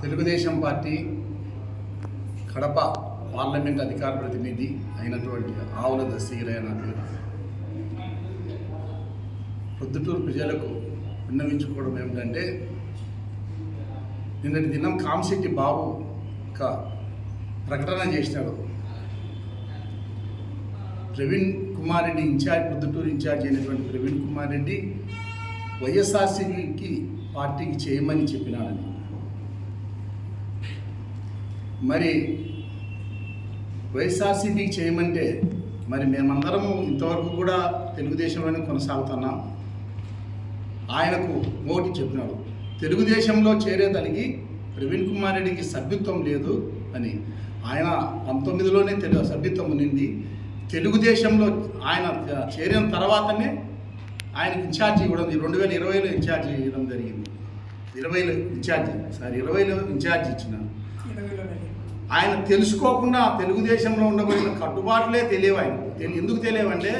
Telugu Desam party Kadapa parliament అధికార ప్రతినిధి అయినటువంటి ఆవుల దస్తగిరయ్య నా పేరు. ప్రొద్దుటూరు ప్రజలకు విన్నవించుకోవడం ఏమిటంటే నిన్నటి దినం కామశెట్టి బాబు ఒక ప్రకటన చేసినాడు ప్రవీణ్ కుమార్ రెడ్డి ఇన్ఛార్జ్ పొద్దుటూరు ఇన్ఛార్జ్ అయినటువంటి ప్రవీణ్ కుమార్ రెడ్డి వైఎస్ఆర్సీకి పార్టీకి చేయమని చెప్పినాడని. మరి వైఎస్ఆర్సీపీకి చేయమంటే మరి మేమందరం ఇంతవరకు కూడా తెలుగుదేశంలోనే కొనసాగుతున్నాం. ఆయనకు ఓటు చెప్పినాడు. తెలుగుదేశంలో చేరేదానికి ప్రవీణ్ కుమార్ రెడ్డికి సభ్యత్వం లేదు అని. ఆయన పంతొమ్మిదిలోనే తెలుగు సభ్యత్వం ఉన్నింది తెలుగుదేశంలో ఆయన చేరిన తర్వాతనే ఆయన ఇన్ఛార్జి ఇవ్వడం రెండు వేల ఇరవైలో ఇన్ఛార్జి ఇవ్వడం జరిగింది. ఇరవైలో ఇన్ఛార్జి సారీ ఇరవైలో ఇన్ఛార్జి ఇచ్చిన. ఆయన తెలుసుకోకుండా తెలుగుదేశంలో ఉండబడిన కట్టుబాట్లే తెలియవు ఆయన ఎందుకు తెలియవంటే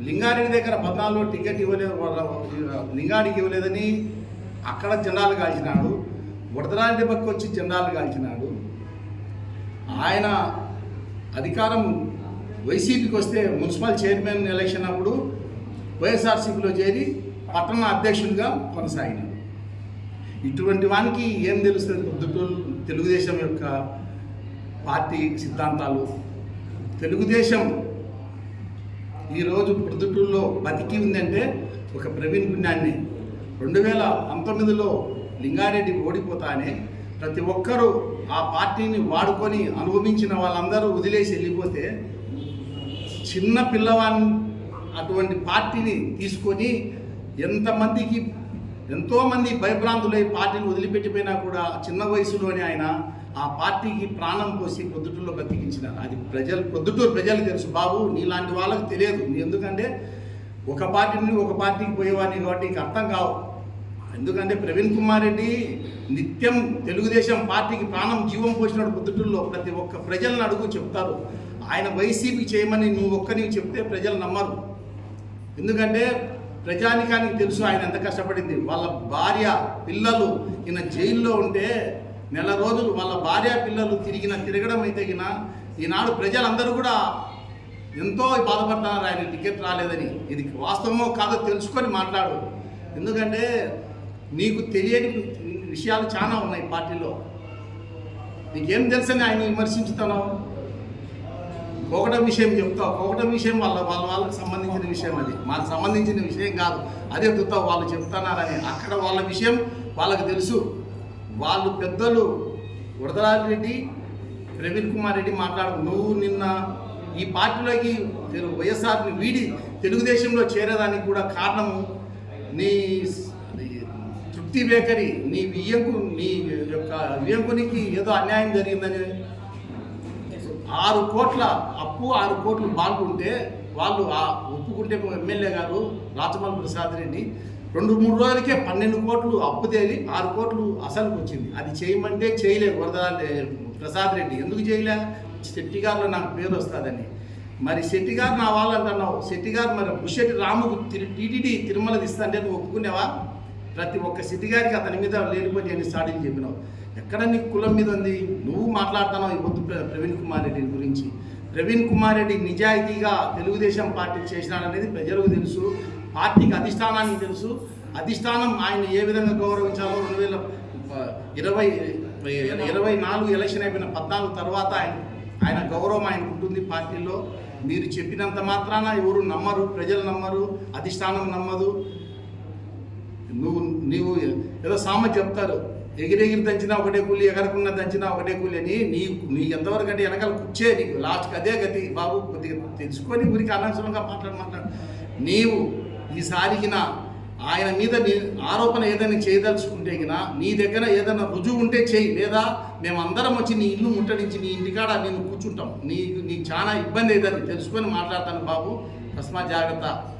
లింగారెడ్డి దగ్గర పద్నాలుగులో టికెట్ ఇవ్వలేదు వాళ్ళ- లింగాడికి ఇవ్వలేదని అక్కడ జెండాలు కాల్చినాడు. వడదరారెడ్డి పక్క వచ్చి జెండాలు కాల్చినాడు. ఆయన అధికారం వైసీపీకి వస్తే మున్సిపల్ చైర్మన్ ఎలక్షన్ అప్పుడు వైఎస్ఆర్సీపీలో చేరి పట్టణ అధ్యక్షుడిగా కొనసాగినాడు. ఇటువంటి వానికి ఏం తెలుస్తుంది? పొద్దుటూరు తెలుగుదేశం యొక్క పార్టీ సిద్ధాంతాలు. తెలుగుదేశం ఈరోజు పొద్దుటూరులో బతికి ఉందంటే ఒక ప్రవీణ్ పుణ్యాన్ని. రెండు వేల పంతొమ్మిదిలో లింగారెడ్డి ఓడిపోతానే ప్రతి ఒక్కరూ ఆ పార్టీని వాడుకొని అనుభవించిన వాళ్ళందరూ వదిలేసి వెళ్ళిపోతే చిన్న పిల్లవాడిని అటువంటి పార్టీని తీసుకొని ఎంతమందికి ఎంతోమంది భయభ్రాంతులై పార్టీని వదిలిపెట్టిపోయినా కూడా చిన్న వయసులోనే ఆయన ఆ పార్టీకి ప్రాణం పోసి పొద్దుటూరులో బతికించినారు. అది ప్రజలు పొద్దుటూరు ప్రజలకు తెలుసు. బాబు నీలాంటి వాళ్ళకి తెలియదు. ఎందుకంటే ఒక పార్టీ నుండి ఒక పార్టీకి పోయేవాడిని కాబట్టి నీకు అర్థం కావు. ఎందుకంటే ప్రవీణ్ కుమార్ రెడ్డి నిత్యం తెలుగుదేశం పార్టీకి ప్రాణం జీవం పోసినాడు పొద్దుటూరులో. ప్రతి ఒక్క ప్రజలను అడుగు చెప్తారు. ఆయన వైసీపీ చేయమని నువ్వు ఒక్కరికి చెప్తే ప్రజలు నమ్మరు. ఎందుకంటే ప్రజానికానికి తెలుసు ఆయన ఎంత కష్టపడింది. వాళ్ళ భార్య పిల్లలు ఈయన జైల్లో ఉంటే నెల రోజులు వాళ్ళ భార్య పిల్లలు తిరిగిన తిరగడం అయితే గిన ఈనాడు ప్రజలందరూ కూడా ఎంతో బాధపడుతున్నారు. ఆయన టికెట్ రాలేదని. ఇది వాస్తవమో కాదో తెలుసుకొని మాట్లాడు. ఎందుకంటే నీకు తెలియని విషయాలు చాలా ఉన్నాయి పార్టీలో. నీకేం తెలుసని ఆయన విమర్శించుతున్నావు? ఒకటో విషయం చెప్తావు ఒకటో విషయం వాళ్ళ వాళ్ళ వాళ్ళకి సంబంధించిన విషయం అది. మాకు సంబంధించిన విషయం కాదు. అదే చెప్తావు వాళ్ళు చెప్తున్నారని అక్కడ వాళ్ళ విషయం వాళ్ళకి తెలుసు. వాళ్ళు పెద్దలు వరదరాజరెడ్డి ప్రవీణ్ కుమార్ రెడ్డి మాట్లాడు. నువ్వు నిన్న ఈ పార్టీలోకి తెలు- వైఎస్ఆర్ని వీడి తెలుగుదేశంలో చేరేదానికి కూడా కారణము నీ నీ తృప్తి బేకరీ నీ వియ్యంకు నీ యొక్క వియ్యంకునికి ఏదో అన్యాయం జరిగిందని ఆరు కోట్ల అప్పు ఆరు కోట్లు బాగుంటే వాళ్ళు ఆ ఒప్పుకుంటే ఎమ్మెల్యే గారు రాచమల్ ప్రసాద్ రెడ్డి రెండు మూడు రోజులకే పన్నెండు కోట్లు అప్పు తేలి ఆరు కోట్లు అసలుకు వచ్చింది. అది చేయమంటే చేయలేదు వరద ప్రసాద్ రెడ్డి. ఎందుకు చేయలే? శెట్టి గారిలో నాకు పేరు వస్తుందని. మరి శెట్టి గారు నా వాళ్ళు అంటున్నావు శెట్టి గారు మరి బుషెట్టి రాముకు టీటీడీ తిరుమల ఇస్తాంటే నువ్వు ఒప్పుకునేవా ప్రతి ఒక్క శెట్టి గారికి అతని మీద లేనిపోయి నేను స్టార్టింగ్ చెప్పినావు. ఎక్కడ నీకు కులం మీద ఉంది? నువ్వు మాట్లాడుతున్నావు ఈ పొద్దు ప్ర- ప్రవీణ్ కుమార్ రెడ్డి గురించి. ప్రవీణ్ కుమార్ రెడ్డి నిజాయితీగా తెలుగుదేశం పార్టీ చేసినాడనేది ప్రజలకు తెలుసు పార్టీకి అధిష్టానానికి తెలుసు. అధిష్టానం ఆయన ఏ విధంగా గౌరవించాలో రెండు వేల ఇరవై ఇరవై నాలుగు ఎలక్షన్ అయిపోయిన పద్నాలుగు తర్వాత ఆయన ఆయన గౌరవం ఆయన ఉంటుంది పార్టీలో. మీరు చెప్పినంత మాత్రాన ఎవరు నమ్మరు ప్రజలు నమ్మరు అధిష్టానం నమ్మదు. నువ్వు నీవు ఏదో సామెత చెప్తారు. ఎగిరెగిరి దంచినా ఒకటే కూలి ఎగరకున్న దంచినా ఒకటే కూలి అని నీ నీ ఎంతవరకు అంటే వెనకాల కూర్చే నీకు. లాస్ట్కి అదే గతి. బాబు కొద్దిగా తెలుసుకొని ఊరికి అనవసరంగా మాట్లాడు మాట్లాడు. నీవు ఈసారికి నా ఆయన మీద నీ ఆరోపణ ఏదైనా చేయదలుచుకుంటే గిన నీ దగ్గర ఏదైనా రుజువు ఉంటే చేయి. లేదా మేమందరం వచ్చి నీ ఇల్లు ముట్టడించి నీ ఇంటికాడ నేను కూర్చుంటాం. నీకు నీకు చాలా ఇబ్బంది అవుతుంది. తెలుసుకొని మాట్లాడతాను బాబు. తస్మా జాగ్రత్త.